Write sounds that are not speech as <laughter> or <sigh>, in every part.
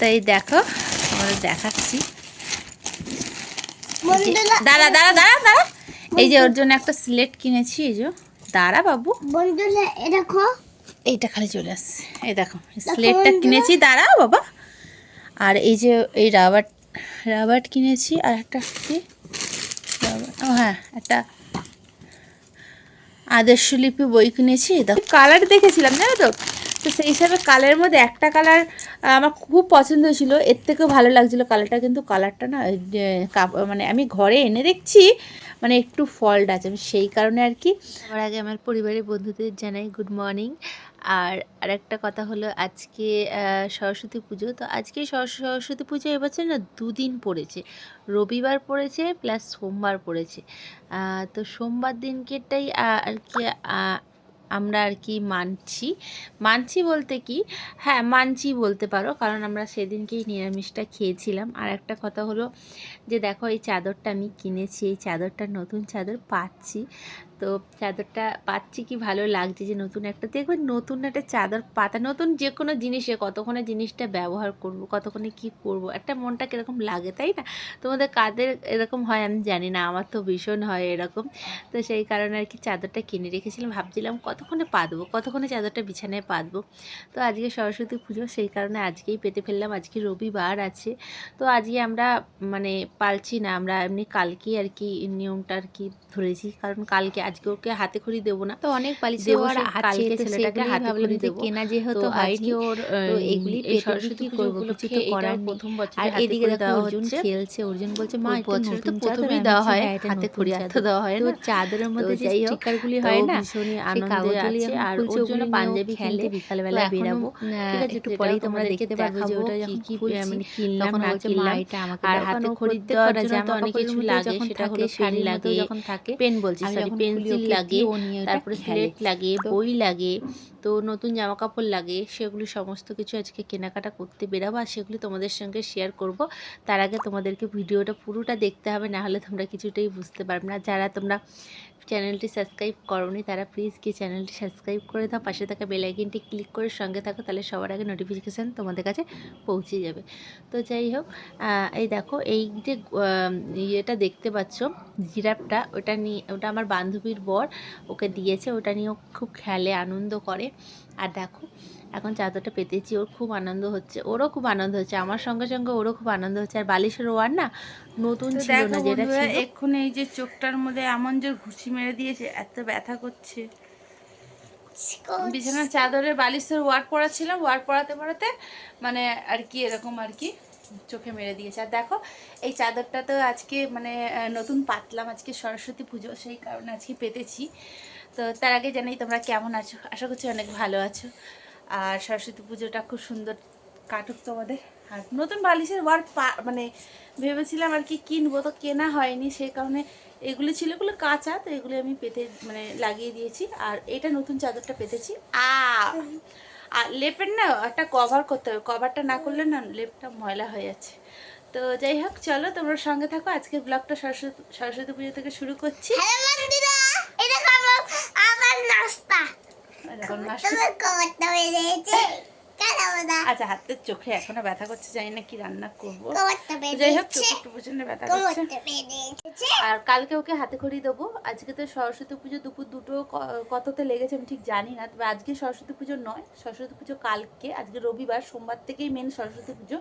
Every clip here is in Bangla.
তাই দেখো তোমাদের দেখাচ্ছি। দাঁড়া দাঁড়া দাঁড়া দাঁড়া। এই যে ওর জন্য একটা স্লেট কিনেছি এই যে। দাঁড়া বাবু। বন্ধুরা এ দেখো। এইটা খালি চলে আসছে। এই দেখো স্লেটটা কিনেছি। দাঁড়া বাবা। আর এই যে এই রাবার রাবার কিনেছি আর একটা কি? রাবার ও হ্যাঁ একটা আদর্শলিপি বই কিনেছি দেখো। কালার দেখেছিলাম জানো তো? তো সেই হিসাবে কালারের মধ্যে একটা কালার আমার খুব পছন্দ ছিল এর থেকেও ভালো লাগছিল কালারটা কিন্তু কালারটা না মানে আমি ঘরে এনে দেখছি মানে একটু ফল্ট আছে। সেই কারণে আর কি। আমার আগে আমার পরিবারের বন্ধুদের জানাই গুড মর্নিং আর আরেকটা কথা হলো, আজকে সরস্বতী পুজো। তো আজকে সর- সরস্বতী পুজো এবছর না দুদিন পড়েছে। রবিবার পড়েছে প্লাস সোমবার পড়েছে। তো সোমবার দিনকেটাই আর কি আমরা আর কি মানছি। মানছি বলতে কি? হ্যাঁ মানছি বলতে পারো, কারণ আমরা সেদিনকেই নিরামিষটা খেয়েছিলাম। আর একটা কথা হলো যে, দেখো এই চাদরটা আমি কিনেছি, এই চাদরটা নতুন চাদর পাচ্ছি। তো চাদরটা পাচ্ছি কি ভালো লাগছে যে নতুন একটা দেখবে নতুন একটা চাদর পাতা, নতুন যে কোনো জিনিসে কতক্ষণে জিনিসটা ব্যবহার করব, কতক্ষণে কি করব, একটা মনটা কীরকম লাগে তাই না? তোমাদের কাদের এরকম হয় আমি জানি না, আমার তো ভীষণ হয় এরকম। তো সেই কারণে আর কি চাদরটা কিনে রেখেছিলাম, ভাবছিলাম কতক্ষণে পাতবো, কতক্ষণে চাদরটা বিছানায় পাতবো। তো আজকে সরস্বতী পুজো, সেই কারণে আজকেই পেতে ফেললাম, আজকে রবিবার আছে। তো আজকে আমরা মানে পালছি না, আমরা এমনি কালকেই আর কি নিয়মটা আর কি ধরেছি, কারণ কালকে আজকে ওকে হাতে খড়ি দেবো না। তো অনেক পালিশ দেবো সে কালকে ছেলেটাকে হাতে খড়ি দেবো। কেনা যেহেতু আজকে ওর এগুলি সরস্বতী করব? কিছু তো করার প্রথম বছর আর এদিকে দেখো অর্জুন খেলছে অর্জুন বলছে মা বছরে তো প্রথমেই দেওয়া হয় হ্যাঁ, হাতে খড়ি আর তো দেওয়া হয় তো না। চাদরের মধ্যে যে স্টিকারগুলি হয় না ভীষণই আনন্দে আছে। আর ওর জন্য পাঞ্জাবি খেলে। বিকালবেলা বেরাবো। ঠিক আছে একটু পরেই তোমরা দেখতে পারবে যে ওটা কি যখন কি মানে কিনলাম তখন না কিনলাম। আর হাতে খড়ি দেওয়ার জন্য তো অনেক কিছু লাগে সেটা হলো পেন মতো লাগে যখন থাকে, পেন বলছি সরি ওকে লাগে কি ও নিয়ে ওটা তারপরে খেলে। স্লেট লাগে তো- বই লাগে তো নতুন জামা কাপড় লাগে, সেগুলি সমস্ত কিছু আজকে কেনাকাটা করতে বেরাবো আর সেগুলি তোমাদের সঙ্গে শেয়ার করব। তার আগে তোমাদেরকে ভিডিওটা পুরোটা দেখতে হবে, না হলে তোমরা কিছুটাই বুঝতে পারবে না। যারা তোমরা চ্যানেলটি সাবস্ক্রাইব করোনি, তারা প্লিজ কি চ্যানেলটি সাবস্ক্রাইব করে দাও। পাশে থাকা বেল আইকনটি ক্লিক করে সঙ্গে থাকো, তাহলে সবার আগে নোটিফিকেশান তোমাদের কাছে পৌঁছে যাবে। তো যাই হোক এই দেখো, এই যে ইয়েটা দেখতে পাচ্ছ, জিরাফটা, ওটা নিয়ে, ওটা আমার বান্ধবীর বর ওকে দিয়েছে। ওটা নিয়ে খুব খেলে, আনন্দ করে। আর দেখো এখন চাদরটা পেতেছি ওর খুব আনন্দ হচ্ছে ওরও খুব আনন্দ হচ্ছে আমার সঙ্গে সঙ্গে ওরও খুব আনন্দ হচ্ছে। আর বালিশের ওয়ার না নতুন ছিল না যেটা এক্ষুনি এই যে চোখটার মধ্যে এমন জোর ঘুষি মেরে দিয়েছে এত ব্যথা করছে। বিছানার চাদরের বালিশের ওয়ার পড়াচ্ছিলাম ওয়ার পড়াতে পড়াতে মানে আর কি এরকম আর কি চোখে মেরে দিয়েছে। আর দেখো এই চাদরটা তো আজকে মানে নতুন পাতলাম আজকে সরস্বতী পুজো সেই কারণে আজকে পেতেছি। তো তার আগে জানাই তোমরা কেমন আছো? আশা করছি অনেক ভালো আছো। আর সরস্বতী পুজোটা খুব সুন্দর কাটুক তোমাদের। আর নতুন বালিশের ওয়ার মানে ভেবেছিলাম আর কি কিনবো, তো কেনা হয়নি। সেই কারণে এগুলি ছিল, এগুলো কাঁচা, তো এগুলি আমি পেতে মানে লাগিয়ে দিয়েছি। আর এটা নতুন চাদরটা পেতেছি। আ! আর লেপের না একটা কভার করতে হবে। কভারটা না করলে না লেপটা ময়লা হয়ে যাচ্ছে। তো যাই হোক, চলো তোমরা সঙ্গে থাকো। আজকে ব্লগটা সরস্বতী সরস্বতী পুজো থেকে শুরু করছি। এই দেখো আমার নাস্তা। আচ্ছা হাতের চোখে এখনও ব্যথা করছে জানি না কি রান্না করব। যাই হোক চোখে একটু প্রচণ্ড ব্যথা করছে। আর কালকে ওকে হাতে খড়ি দেবো। আজকে তো সরস্বতী পুজো দুপুর দুটো কততে লেগেছে আমি ঠিক জানি না। তবে আজকে সরস্বতী পুজো নয় সরস্বতী পুজো কালকে। আজকে রবিবার সোমবার থেকেই মেন সরস্বতী পুজো।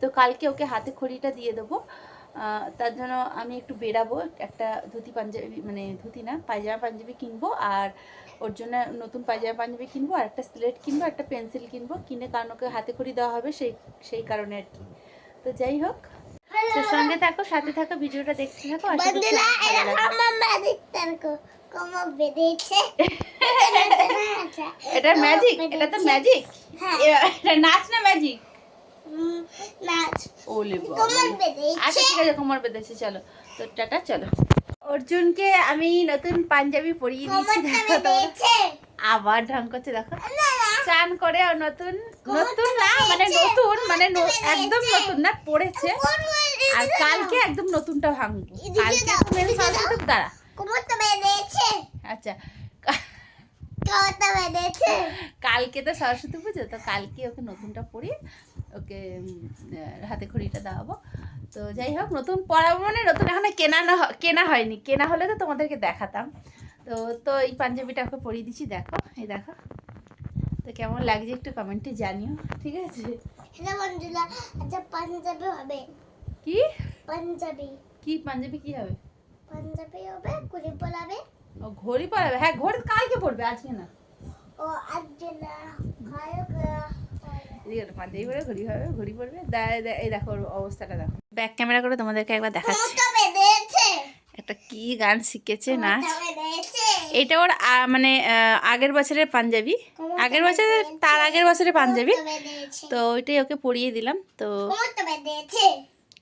তো কালকে ওকে হাতে খড়িটা দিয়ে দেবো। তার জন্য আমি একটু বেরাবো একটা ধুতি পাঞ্জাবি মানে ধুতি না পায়জামা পাঞ্জাবি কিনবো আর ওর জন্য নতুন পায়জামা পাঞ্জাবি কিনবো আর একটা স্লেট কিনবো একটা পেন্সিল কিনবো কিনে কারণ ওকে হাতে খড়ি দেওয়া হবে সেই সেই কারণে আর কি। তো যাই হোক তো সঙ্গে থাকো সাথে থাকো ভিডিওটা দেখতে থাকো <laughs> এটা ম্যাজিক এটা তো ম্যাজিক হ্যাঁ। নাচ না ম্যাজিক ওলে কোমর বেঁধেছে। আচ্ছা ঠিক আছে কোমর বেঁধেছে চলো। তো টাটা চলো। অর্জুনকে আমি নতুন পাঞ্জাবি পরিয়ে দিয়েছি দেখো। তো আবার ঢং করছে দেখো। চান করে আর নতুন নতুন না মানে নতুন মানে একদম নতুন না পড়েছে। আর কালকে একদম নতুনটা ভাঙবো। কালকে তো মেন সরস্বতী দাঁড়া। আচ্ছা। কালকে তো সরস্বতী পুজো তো কালকে ওকে নতুনটা পরিয়ে ওকে হাতে খড়িটা দেওয়াবো। তো যাই হোক নতুন পরাবো মানে নতুন এখনও কেনা না কেনা হয়নি। কেনা হলে তো তোমাদেরকে দেখাতাম। তো তো এই পাঞ্জাবিটা ওকে পরিয়ে দিচ্ছি দেখো এই দেখো। তো কেমন লাগছে একটু কমেন্টে জানিও ঠিক আছে? এটা বন্ধুরা আচ্ছা পাঞ্জাবি হবে। কি? পাঞ্জাবি। কি পাঞ্জাবি কি হবে? পাঞ্জাবি হবে কুড়ি পরাবে। ও ঘড়ি পরাবে? হ্যাঁ ঘড়ি কালকে পড়বে আজকে না। ও আজকে না একটা পাঞ্জাবি পরে ঘড়ি হবে ঘড়ি পড়বে। দা- এই দেখো ওর অবস্থাটা দেখো। ব্যাক ক্যামেরা করে তোমাদেরকে একবার দেখাচ্ছি। একটা কি গান শিখেছে নাচ? এটা ওর মানে আগের বছরের পাঞ্জাবি। আগের বছরের তার আগের বছরের পাঞ্জাবি। তো ওইটাই ওকে পরিয়ে দিলাম। তো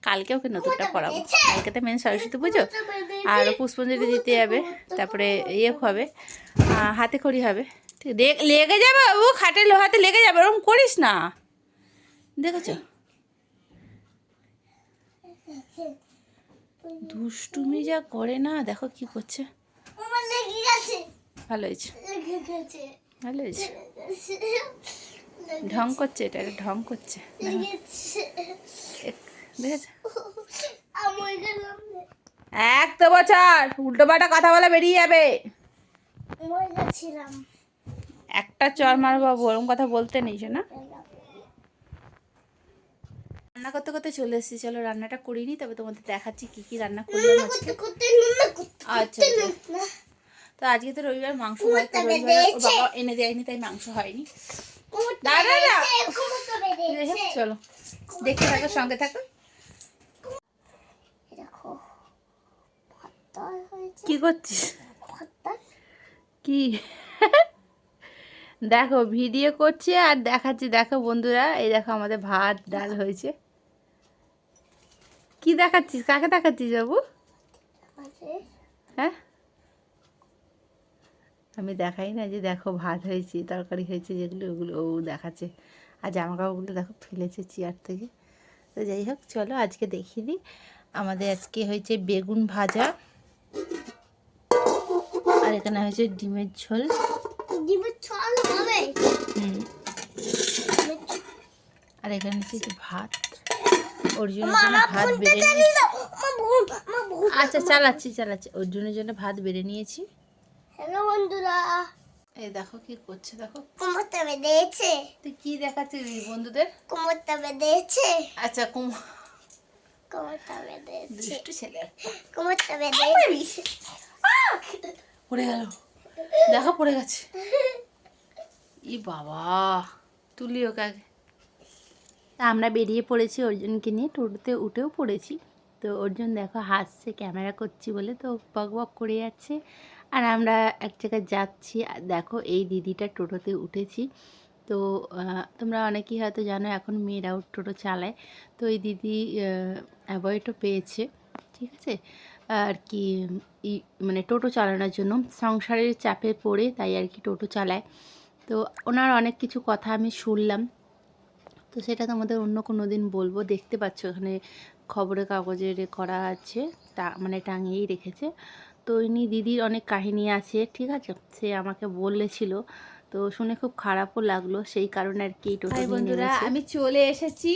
কালকে ওকে নতুনটা পরাবো। বেঁধেছে? কালকে তো মেন সরস্বতী পুজো। আর পুষ্পাঞ্জলি দিতে যাবে। তারপরে ইয়ে হবে হাতে খড়ি হবে। লেগে যাবে ও খাটের লোহাতে লেগে যাবে ওরকম করিস না। দেখেছ দুষ্টুমি যা করে না দেখো কি করছে। ভালো হয়েছে। ভালো হয়েছে। ঢং করছে এটা ঢং করছে। এক- তো বছর উল্টো পাল্টা কথা বলে বেরিয়ে যাবে। একটা চর মারবো ওরম কথা বলতে নেই না রান্না করতে করতে চলে এসেছি। চলো রান্নাটা করিনি তবে তোমাদের দেখাচ্ছি কি কি রান্না করলাম আজকে। আচ্ছা আচ্ছা। তো আজকে তো রবিবার মাংস হয় তো রবিবার বাবা এনে দেয়নি তাই মাংস হয়নি। দাঁড়া চলো। দেখতে থাকো সঙ্গে থাকো। কি করছিস? কি? দেখো ভিডিও করছে আর দেখাচ্ছি। দেখো বন্ধুরা এই দেখো আমাদের ভাত ডাল হয়েছে। কি দেখাচ্ছিস? কাকে দেখাচ্ছিস বাবু? হ্যাঁ? আমি দেখাই না যে দেখো ভাত হয়েছে তরকারি হয়েছে যেগুলো ওগুলো ও দেখাচ্ছে। আর জামা কাপড়গুলো দেখো ফেলেছে চেয়ার থেকে। তো যাই হোক চলো আজকে দেখিয়ে দিই আমাদের আজকে হয়েছে বেগুন ভাজা। আর এখানে হয়েছে ডিমের ঝোল। ডিমের হবে? হুম। আর এখানে হচ্ছে ভাত। মা, জন্য ভাত বেড়ে আচ্ছা চালাচ্ছি চালাচ্ছি। অর্জুনের জন্য ভাত বেড়ে নিয়েছি। হ্যালো বন্ধুরা। এই দেখো কি করছে দেখো। কোমরটা বেঁধেছে। তুই কি দেখাচ্ছিস বন্ধুদের? কোমরটা বেঁধেছে। আচ্ছা কুম কোমরটা বেঁধেছে। দুষ্টু ছেলে। কোমরটা বেঁধেছে। পড়ে গেল। দেখো পড়ে গেছে। <laughs> ই বাবা তুলি ওকে আগে। তা আমরা বেরিয়ে পড়েছি অর্জুনকে নিয়ে। টোটোতে উঠেও পড়েছি। তো অর্জুন দেখো হাসছে, ক্যামেরা করছি বলে তো বক বক করে যাচ্ছে। আর আমরা এক জায়গায় যাচ্ছি। দেখো এই দিদিটা টোটোতে উঠেছি। তো তোমরা অনেকেই হয়তো জানো এখন মেয়েরাও টোটো চালায়। তো এই দিদি অ্যাভয়েডও পেয়েছে, ঠিক আছে? আর কি মানে টোটো চালানোর জন্য। সংসারের চাপে পড়ে তাই আর কি টোটো চালায়। তো ওনার অনেক কিছু কথা আমি শুনলাম। তো সেটা তোমাদের অন্য কোনো দিন বলব। দেখতে পাচ্ছ ওখানে খবরের কাগজে রে- করা আছে তা মানে টাঙিয়েই রেখেছে। তো ইনি দিদির অনেক কাহিনী আছে ঠিক আছে? সে আমাকে বলেছিল তো শুনে খুব খারাপও লাগল। সেই কারণে আর কি টোটো বন্ধুরা আমি চলে এসেছি।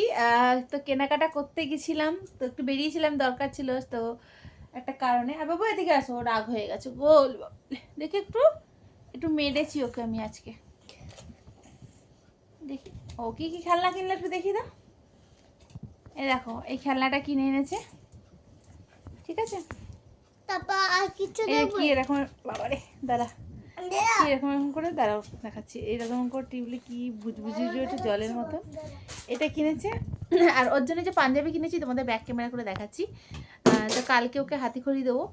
তো কেনাকাটা করতে গেছিলাম তো একটু বেরিয়েছিলাম দরকার ছিল তো একটা কারণে। আর বাবু এদিকে আসো রাগ হয়ে গেছে। গোল দেখি একটু একটু মেরেছি ওকে আমি আজকে। দেখি। ও কি কি খেলনা কিনলে একটু দেখি দাও এই দেখো এই খেলনাটা কিনে এনেছে। ঠিক আছে? তারপর আর কিছু কি এরকম বাবারে দাঁড়া। এরকম এরকম করে? দাঁড়াও দেখাচ্ছি। এরকম করে টিপলে কি জলের মতো। এটা কিনেছে। আর ওর জন্য যে পাঞ্জাবি কিনেছি তোমাদের ব্যাক ক্যামেরা করে দেখাচ্ছি। তো কালকে ওকে হাতে খড়ি দেবো।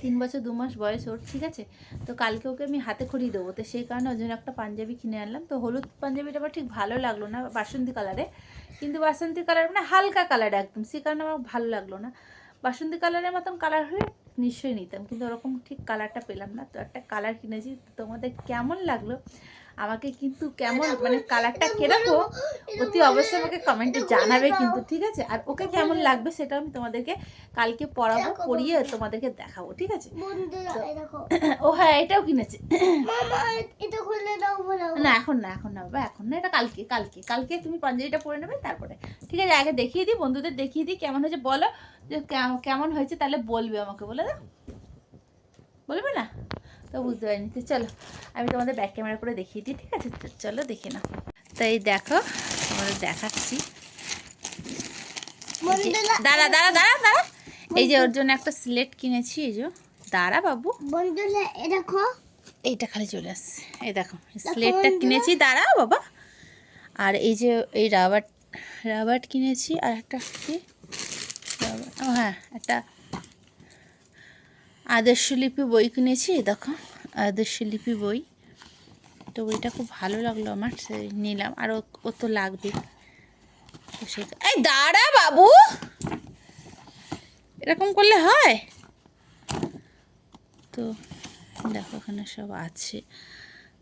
তিন বছর দু মাস বয়স ওর, ঠিক আছে? তো কালকে ওকে আমি হাতে খড়ি দেবো। তো সেই কারণে ওই জন্য একটা পাঞ্জাবি কিনে আনলাম। তো হলুদ পাঞ্জাবিটা আমার ঠিক ভালো লাগল না, বাসন্তী কালারে। কিন্তু বাসন্তী কালার মানে হালকা কালার একদম, সেই কারণে আমার ভালো লাগল না। বাসন্তী কালারের মতন কালার হলে নিশ্চয়ই নিতাম, কিন্তু ওরকম ঠিক কালারটা পেলাম না। তো একটা কালার কিনেছি তোমাদের কেমন লাগল? আমাকে কিন্তু কেমন মানে কালারটা কীরকম অতি অবশ্যই আমাকে কমেন্টে জানাবে কিন্তু ঠিক আছে? আর ওকে কেমন লাগবে সেটা আমি তোমাদেরকে কালকে পড়াবো পড়িয়ে তোমাদেরকে দেখাবো ঠিক আছে? <clears throat> ও হ্যাঁ এটাও কিনেছে। <clears throat> না এখন না এখন না বাবা এখন না এটা কালকে কালকে কালকে তুমি পাঞ্জাবিটা পরে নেবে তারপরে। ঠিক আছে আগে দেখিয়ে দিই বন্ধুদের দেখিয়ে দিই কেমন হয়েছে বলো। যে কেমন হয়েছে তাহলে বলবে আমাকে বলে দাও। বলবে না? তো বুঝতে পারিনি। তো চলো আমি তোমাদের ব্যাক ক্যামেরা করে দেখিয়ে দিই ঠিক আছে? চলো দেখে নাও। তাই দেখো তোমাদের দেখাচ্ছি। দাঁড়া দাঁড়া দাঁড়া দাঁড়া। এই যে ওর জন্য একটা স্লেট কিনেছি এই যে। দাঁড়া বাবু। বন্ধুরা এ দেখো। এইটা খালি চলে আসছে। এই দেখো স্লেটটা কিনেছি। দাঁড়া বাবা। আর এই যে এই রাবার রাবার কিনেছি আর একটা কি? ও হ্যাঁ একটা আদর্শলিপি বই কিনেছি দেখো আদর্শলিপি বই। তো বইটা খুব ভালো লাগল আমার নিলাম, আর ও- তো লাগবে। এই দাঁড়া বাবু! এরকম করলে হয়? তো দেখো এখানে সব আছে।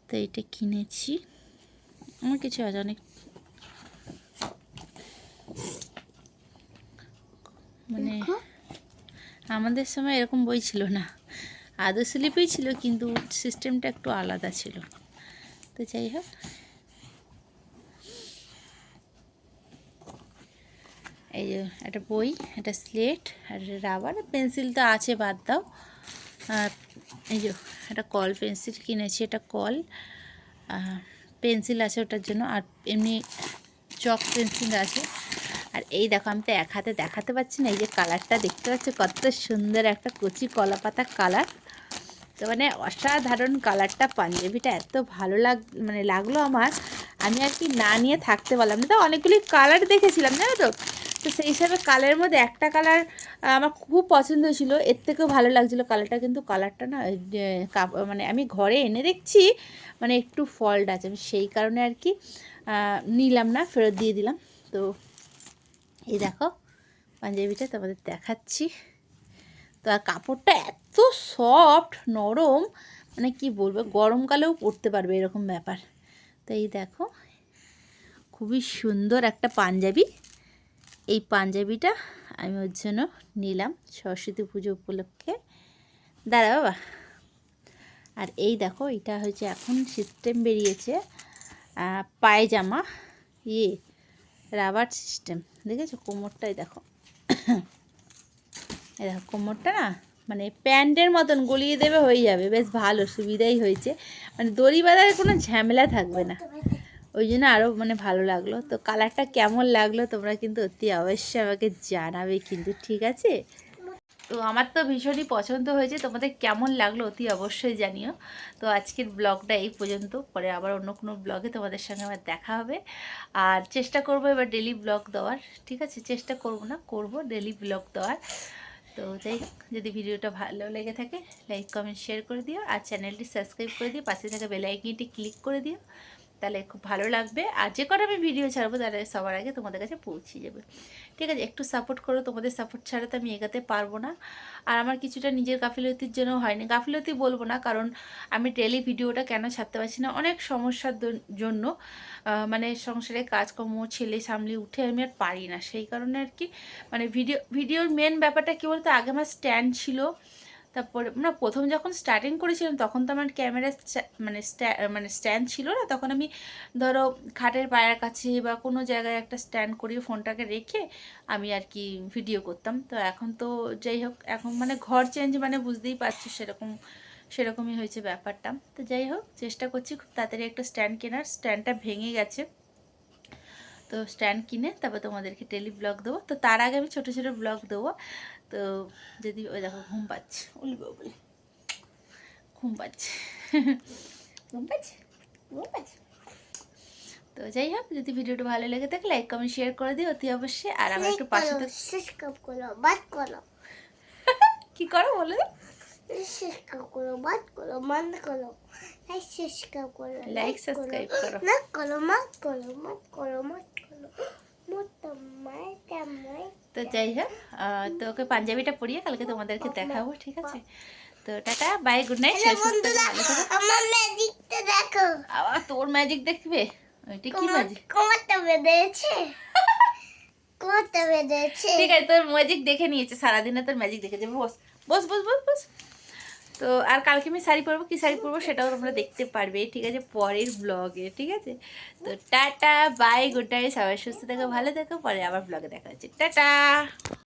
তো এটা কিনেছি। আমার কিছু আছে, অনেক মানে আমাদের সময় এরকম বই ছিল না। আদৌ স্লিপই ছিল, কিন্তু সিস্টেমটা একটু আলাদা ছিল। তো যাই হোক। এই যে একটা বই, একটা স্লেট, আর রাবার পেন্সিল তো আছে, বাদ দাও। আর এই যে একটা কল, পেন্সিল কিনেছি এটা কল। পেন্সিল আছে ওটার জন্য, আর এমনি চক পেন্সিল আছে। আর এই দেখো, আমি তো এক হাতে দেখাতে পারছি না, এই যে কালারটা দেখতে পাচ্ছি, কত সুন্দর একটা কচি কলা পাতা কালার তো মানে অসাধারণ কালারটা পাঞ্জাবিটা, এত ভালো লাগ মানে লাগল আমার। আমি আর কি না নিয়ে থাকতে পারলাম না। তো অনেকগুলি কালার দেখেছিলাম, জানো তো? তো সেই হিসাবে কালারের মধ্যে একটা কালার আমার খুব পছন্দ ছিল এর থেকেও ভালো লাগছিল কালারটা কিন্তু কালারটা না মানে আমি ঘরে এনে দেখছি মানে একটু ফল্ট আছে। আমি সেই কারণে আর কি নিলাম না, ফেরত দিয়ে দিলাম। তো এই দেখো, পাঞ্জাবিটা তোমাদের দেখাচ্ছি। তো আর কাপড়টা এত সফট নরম মানে কি বলব, গরমকালেও পরতে পারবে এরকম ব্যাপার। তো এই দেখো, খুবই সুন্দর একটা পাঞ্জাবি। এই পাঞ্জাবিটা আমি ওর জন্য নিলাম সরস্বতী পুজো উপলক্ষে। দাঁড়া বাবা। আর এই দেখো, এটা হচ্ছে এখন সিস্টেম বেরিয়েছে পায়জামা ইয়ে রাবার সিস্টেম দেখেছ কোমরটাই দেখো। এই দেখো কোমরটা না মানে প্যান্টের মতন গলিয়ে দেবে হয়ে যাবে, বেশ ভালো, সুবিধাই হয়েছে। মানে দড়ি বাঁধার কোনো ঝামেলা থাকবে না। ওই জন্য আরও মানে ভালো লাগল। তো কালারটা কেমন লাগল তোমরা কিন্তু অতি অবশ্যই আমাকে জানাবে কিন্তু, ঠিক আছে? তো আমার তো ভীষণই পছন্দ হয়েছে, তোমাদের কেমন লাগল অতি অবশ্যই জানিও। তো আজকের ব্লগটা এই পর্যন্ত, পরে আবার অন্য কোনো ব্লগে তোমাদের সঙ্গে আমার দেখা হবে। আর চেষ্টা করব এবার ডেলি ব্লগ দেওয়ার, ঠিক আছে? চেষ্টা করব না, করব ডেলি ব্লগ দেওয়ার। তো যাই যদি ভিডিওটা ভালো লেগে থাকে লাইক কমেন্ট শেয়ার করে দিও। আর চ্যানেলটি সাবস্ক্রাইব করে দিও, পাশে থাকা বেল আইকনটি ক্লিক করে দিও। তাহলে খুব ভালো লাগবে। আর যে কটা আমি ভিডিও ছাড়বো, তাহলে সবার আগে তোমাদের কাছে পৌঁছে যাবে। ঠিক আছে, একটু সাপোর্ট করো, তোমাদের সাপোর্ট ছাড়া তো আমি এগাতে পারব না। আর আমার কিছুটা নিজের গাফিলতির জন্য হয়নি। গাফিলতি বলব না, কারণ আমি ডেলি ভিডিওটা কেন ছাড়তে পারছি না? অনেক সমস্যার জন্য মানে সংসারে কাজকর্ম, ছেলে সামলে উঠে আমি আর পারি না। সেই কারণে আর কি মানে ভিডিও ভিডিওর মেন ব্যাপারটা কী বলতো? আগে আমার স্ট্যান্ড ছিল। তারপরে, না, প্রথম যখন স্টার্টিং করেছিলাম, তখন তো আমার ক্যামেরা মানে মানে স্ট্যান্ড ছিল না, তখন আমি ধরো খাটের পায়ের কাছে বা কোনো জায়গায় একটা স্ট্যান্ড করিয়ে ফোনটাকে রেখে আমি আর কি ভিডিও করতাম। তো এখন তো যাই হোক, এখন মানে ঘর চেঞ্জ মানে বুঝতেই পারছ সেরকম, সেরকমই হয়েছে ব্যাপারটা। তো যাই হোক, চেষ্টা করছি খুব তাড়াতাড়ি একটা স্ট্যান্ড কেনার। স্ট্যান্ডটা ভেঙে গেছে। তো স্ট্যান্ড কিনে তারপর তোমাদেরকে টেলি ব্লগ দেবো। তো তার আগে আমি ছোটো ছোটো ব্লগ দেবো। তো যদি ওই দেখো ঘুম পাচ্ছে। উলবে বলে ঘুম পাচ্ছে। ঘুম পাচ্ছে? ঘুম পাচ্ছে? তো যাই হোক যদি ভিডিওটা ভালো লেগে থাকে লাইক কমেন্ট শেয়ার করে দিও অতি অবশ্যই। আর আমার একটু পাশে থাক সাবস্ক্রাইব করো বাদ করো। <laughs> কি করো বলো? সাবস্ক্রাইব করো বাদ করো বন্ধ করো। লাইক সাবস্ক্রাইব করো লাইক সাবস্ক্রাইব করো। না করো। মাত করো মাত করো মাত করো। তো যাই হোক তো ওকে পাঞ্জাবিটা পরিয়ে কালকে তোমাদেরকে দেখাবো ঠিক আছে? তো টাটা বাই গুড নাইট আমার ম্যাজিকটা দেখো। আবার তোর ম্যাজিক দেখবে? ওইটা কি ম্যাজিক কোমরটা বেঁধেছে। কোমরটা বেঁধেছে। ঠিক আছে তোর ম্যাজিক দেখে নিয়েছে সারাদিনে তোর ম্যাজিক দেখেছে। বস বস বস বস বস। তো আর কালকে আমি শাড়ি পরবো কি শাড়ি পরবো সেটাও তোমরা দেখতে পারবে ঠিক আছে পরের ব্লগে ঠিক আছে? তো টাটা বাই গুড নাইট সবাই সুস্থ থাকো ভালো থাকো পরে আবার ব্লগে দেখা হচ্ছে। টাটা!